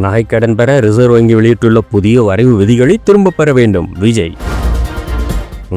நகைக்கடன் பெற ரிசர்வ் வங்கி வெளியிட்டுள்ள புதிய வரைவு விதிகளை திரும்பப் பெற வேண்டும். விஜய்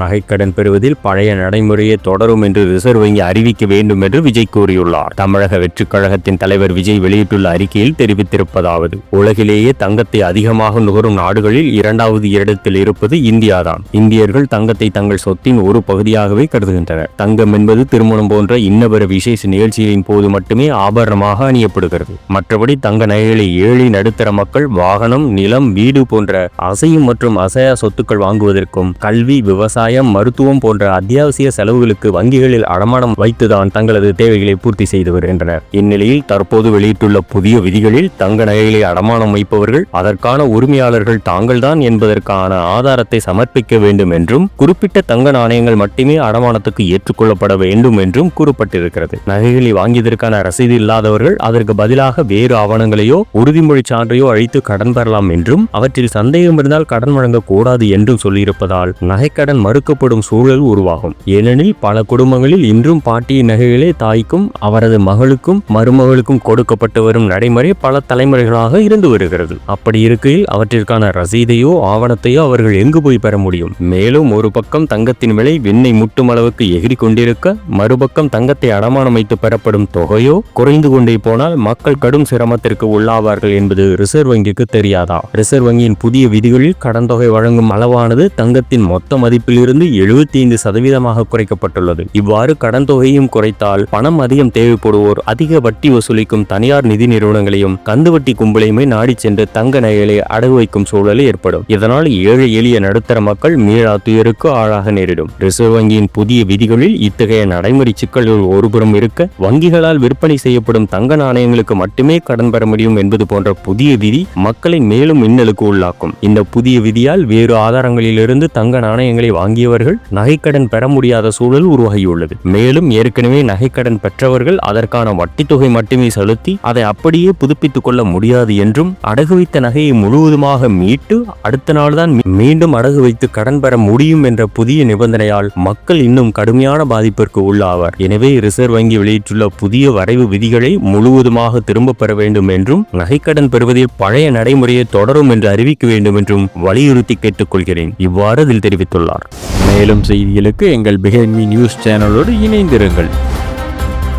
நகைக்கடன் பெறுவதில் பழைய நடைமுறையை தொடரும் என்று ரிசர்வ் வங்கி அறிவிக்க வேண்டும் என்று விஜய் கூறியுள்ளார். தமிழக வெற்றிக் கழகத்தின் தலைவர் விஜய் வெளியிட்டுள்ள அறிக்கையில் தெரிவித்திருப்பதாவது உலகிலேயே தங்கத்தை அதிகமாக நுகரும் நாடுகளில் இரண்டாவது இடத்தில் இருப்பது இந்தியாதான். இந்தியர்கள் தங்கத்தை தங்கள் சொத்தின் ஒரு பகுதியாகவே கருதுகின்றனர். தங்கம் என்பது திருமணம் போன்ற இன்னபிற விசேஷ நிகழ்ச்சிகளின் போது மட்டுமே ஆபரணமாக அணியப்படுகிறது. மற்றபடி தங்க நகைகளை ஏழை நடுத்தர மக்கள் வாகனம் நிலம் வீடு போன்ற அசையும் மற்றும் அசையா சொத்துக்கள் வாங்குவதற்கும் கல்வி விவசாய விவசாயம் மருத்துவம் போன்ற அத்தியாவசிய செலவுகளுக்கு வங்கிகளில் அடமானம் வைத்துதான் தங்களது தேவைகளை பூர்த்தி செய்து வருகின்றனர். இந்நிலையில் தற்போது வெளியிட்டுள்ள புதிய விதிகளில் தங்க நகைகளை அடமானம் வைப்பவர்கள் அதற்கான உரிமையாளர்கள் தாங்கள்தான் என்பதற்கான ஆதாரத்தை சமர்ப்பிக்க வேண்டும் என்றும் குறிப்பிட்ட தங்க நாணயங்கள் மட்டுமே அடமானத்துக்கு ஏற்றுக்கொள்ளப்பட வேண்டும் என்றும் கூறப்பட்டிருக்கிறது. நகைகளை வாங்கியதற்கான ரசீது இல்லாதவர்கள் அதற்கு பதிலாக வேறு ஆவணங்களையோ உறுதிமொழி சான்றையோ அழித்து கடன் பெறலாம் என்றும் அவற்றில் சந்தேகம் இருந்தால் கடன் வழங்கக்கூடாது என்றும் சொல்லியிருப்பதால் நகைக்கடன் மறுக்கப்படும் சூழல் உருவாகும். ஏனெனில் பல குடும்பங்களில் இன்றும் பாட்டியின் நகைகளே தாய்க்கும் அவரது மகளுக்கும் மருமகளுக்கும் கொடுக்கப்பட்டு வரும் நடைமுறை பல தலைமுறைகளாக இருந்து வருகிறது. அப்படி இருக்கையில் அவற்றிற்கான ரசீதையோ ஆவணத்தையோ அவர்கள் எங்கு போய் பெற முடியும்? மேலும் ஒரு பக்கம் தங்கத்தின் விலை விண்ணை முட்டும் அளவுக்கு எகிரி கொண்டிருக்க மறுபக்கம் தங்கத்தை அடமானம் வைத்து பெறப்படும் தொகையோ குறைந்து கொண்டே போனால் மக்கள் கடும் சிரமத்திற்கு உள்ளாவார்கள் என்பது ரிசர்வ் வங்கிக்கு தெரியாதா? ரிசர்வ் வங்கியின் புதிய விதிகளில் கடன் தொகை வழங்கும் அளவானது தங்கத்தின் மொத்த மதிப்பிலிருந்து எழுபத்தி ஐந்து சதவீதமாக குறைக்கப்பட்டுள்ளது. இவ்வாறு கடன் தொகையும் குறைத்தால் பணம் அதிகம் தேவைப்படுவோர் அதிக வட்டி வசூலிக்கும் தனியார் நிதி நிறுவனங்களையும் கந்து வட்டி கும்பலையுமே நாடிச் சென்று தங்க நகைகளை அடகு வைக்கும் சூழல் ஏற்படும். இதனால் ஏழை எளிய நடுத்தர மக்கள் மீளா துயருக்கு ஆளாக நேரிடும். ரிசர்வ் வங்கியின் புதிய விதிகளில் இத்தகைய நடைமுறை சிக்கல்கள் ஒருபுறம் இருக்க வங்கிகளால் விற்பனை செய்யப்படும் தங்க நாணயங்களுக்கு மட்டுமே கடன் பெற முடியும் என்பது போன்ற புதிய விதி மக்களை மேலும் மின்னலுக்கு உள்ளாக்கும். இந்த புதிய விதியால் வேறு ஆதாரங்களிலிருந்து தங்க நாணயங்களை வாங்கியவர்கள் நகைக்கடன் பெற முடியாத சூழல் உருவாகியுள்ளது. மேலும் ஏற்கனவே நகைக்கடன் பெற்றவர்கள் அதற்கான வட்டி தொகை மட்டுமே செலுத்தி அதை அப்படியே புதுப்பித்துக் கொள்ள முடியாது என்றும் அடகு வைத்த நகையை முழுவதுமாக மீட்டு அடுத்த நாள்தான் மீண்டும் அடகு வைத்து கடன் பெற முடியும் என்ற புதிய நிபந்தனையால் மக்கள் இன்னும் கடுமையான பாதிப்பிற்கு உள்ளாவார். எனவே ரிசர்வ் வங்கி வெளியிட்டுள்ள புதிய வரைவு விதிகளை முழுவதுமாக திரும்ப பெற வேண்டும் என்றும் நகைக்கடன் பெறுவதில் பழைய நடைமுறையை தொடரும் என்று அறிவிக்க வேண்டும் என்றும் வலியுறுத்தி கேட்டுக்கொள்கிறேன் இவ்வாறு அதில் தெரிவித்துள்ளார். மேலும் செய்திகளுக்கு எங்கள் பிஹேன்மி நியூஸ் சேனலோடு இணைந்திருங்கள்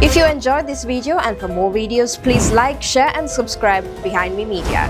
If you enjoyed this video and for more videos, please like, share and subscribe Behind Me Media.